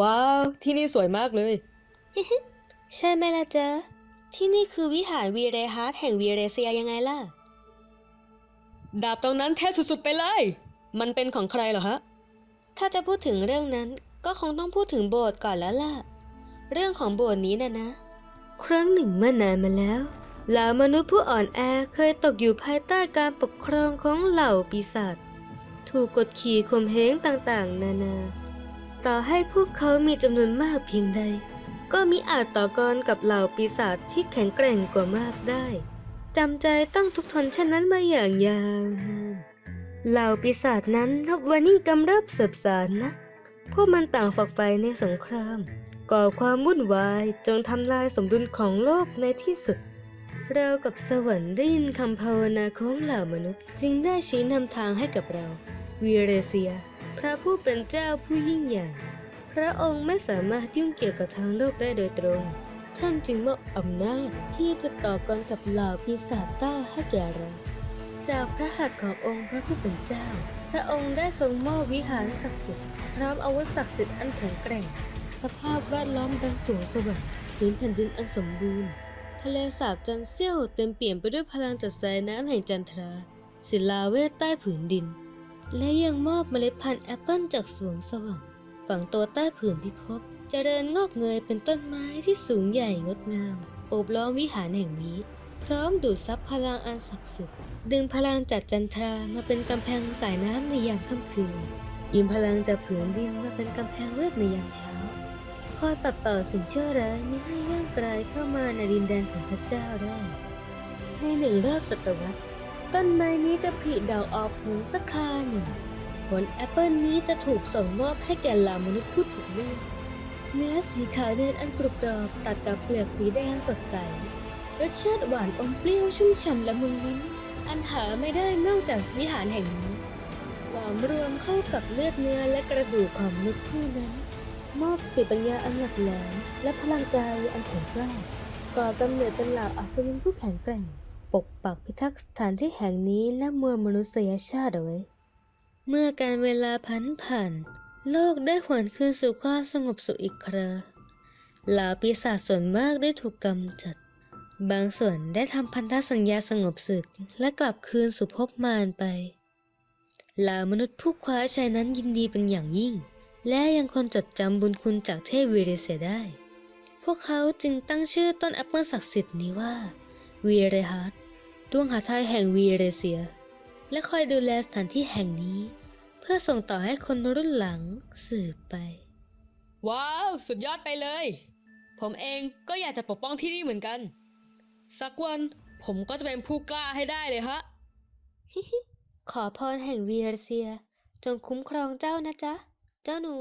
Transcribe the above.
ว้าว ที่นี่สวยมากเลย ใช่ไหมล่ะจ๊ะที่นี่คือวิหารวีเรฮาร์ดแห่งวีเรเซียยังไงล่ะ ดาบตรงนั้นเท่สุดๆไปเลย มันเป็นของใครเหรอฮะ ถ้าจะพูดถึงเรื่องนั้นก็คงต้องพูดถึงโบสถ์ก่อนแล้วล่ะ เรื่องของโบสถ์นี้นะนะ ครั้งหนึ่งเมื่อนานมาแล้ว เหล่ามนุษย์ผู้อ่อนแอเคยตกอยู่ภายใต้การปกครองของเหล่าปีศาจ ถูกกดขี่ข่มเหงต่างๆ นานา ต่อให้พวกเขามีจำนวนมากเพียงใด ก็มิอาจต่อกรกับเหล่าปีศาจที่แข็งแกร่งกว่ามากได้จำใจต้องทุกทนเช่นนั้นมาอย่างยาวนานเหล่าปีศาจนั้นนับวันยิ่งกำเริบเสบสารนะพวกมันต่างฝักใฝ่ในสงคราม ก่อความวุ่นวายจนทำลายสมดุลของโลกในที่สุดเรากับสวรรค์ได้ยินคำภาวนาของเหล่ามนุษย์ จึงได้ชี้นำทางให้กับเรา วีเรเซีย พระผู้เป็นเจ้าผู้ยิ่งใหญ่พระองค์ไม่สามารถยุ่งเกี่ยวกับทางโลกได้โดยตรง ท่านจึงมอบอำนาจที่จะต่อกรกับเหล่าปีศาจใต้ให้แก่เราจากพระหัตถ์ขององค์พระผู้เป็นเจ้า พระองค์ได้ทรงมอบวิหารศักดิ์สิทธิ์พร้อมอาวุธศักดิ์สิทธิ์อันแข็งแกร่ง สภาพแวดล้อมดังสวงสวรรค์พื้นแผ่นดินอันสมบูรณ์ ทะเลสาบจันเสี้ยวเต็มเปี่ยมไปด้วยพลังจัดสายน้ำแห่งจันทรา ศิลาเวทใต้ผืนดิน และยังมอบเมล็ดพันธุ์แอปเปิลจากสวงสวรรค์ฝังตัวใต้ผืนพิภพเจริญงอกเงยเป็นต้นไม้ที่สูงใหญ่งดงามโอบล้อมวิหารแห่งนี้ พร้อมดูดซับพลังอันศักดิ์สิทธิ์ดึงพลังจากจันทรามาเป็นกำแพงสายน้ำในยามค่ำคืนยืมพลังจากผืนดินมาเป็นกำแพงเวทในยามเช้าคอยปัดเป่าสิ่งชั่วร้ายไม่ให้ย่างกลายเข้ามาในดินแดนของพระเจ้าได้ ในหนึ่งรอบศตวรรษ ต้นไม้นี้จะผลิดอกออกผลสักคราหนึ่ง ผลแอปเปิลนี้จะถูกส่งมอบให้แก่เหล่ามนุษย์ผู้ถูกเลือกเนื้อสีขาวเนียนอันกรุบกรอบตัดกับเปลือกสีแดงสดใสรสชาติหวานอมเปรี้ยวชุ่มฉ่ำละมุนลิ้น อันหาไม่ได้นอกจากวิหารแห่งนี้หลอมรวมเข้ากับเลือดเนื้อและกระดูกของมนุษย์ผู้นั้น มอบสติปัญญาอันหลักแหลมและพลังกายอันแข็งกล้าก่อกำเนิดเป็นเหล่าอัศวินผู้แข็งแกร่ง ปกปักพิทักษ์สถานที่แห่งนี้และมวลมนุษยชาติเอาไว้ เมื่อการเวลาพันผ่าน โลกได้หวนคืนสู่ความสงบสุขอีกคราเหล่าปีศาจส่วนมากได้ถูกกำจัด บางส่วนได้ทำพันธสัญญาสงบศึกและกลับคืนสู่ภพมารไปเหล่ามนุษย์ผู้คว้าชัยนั้นยินดีเป็นอย่างยิ่ง และยังคงจดจำบุญคุณจากเทพวีเรเซได้ พวกเขาจึงตั้งชื่อต้นแอปเปิลศักดิ์สิทธิ์นี้ว่าวีเรฮาร์ ดวงหาไทยแห่งวีเรเซีย และคอยดูแลสถานที่แห่งนี้ เพื่อส่งต่อให้คนรุ่นหลังสืบไป ว้าว สุดยอดไปเลย ผมเองก็อยากจะปกป้องที่นี่เหมือนกัน สักวันผมก็จะเป็นผู้กล้าให้ได้เลยฮะ ขอพรแห่งวีเรเซีย จงคุ้มครองเจ้านะจ๊ะ เจ้าหนู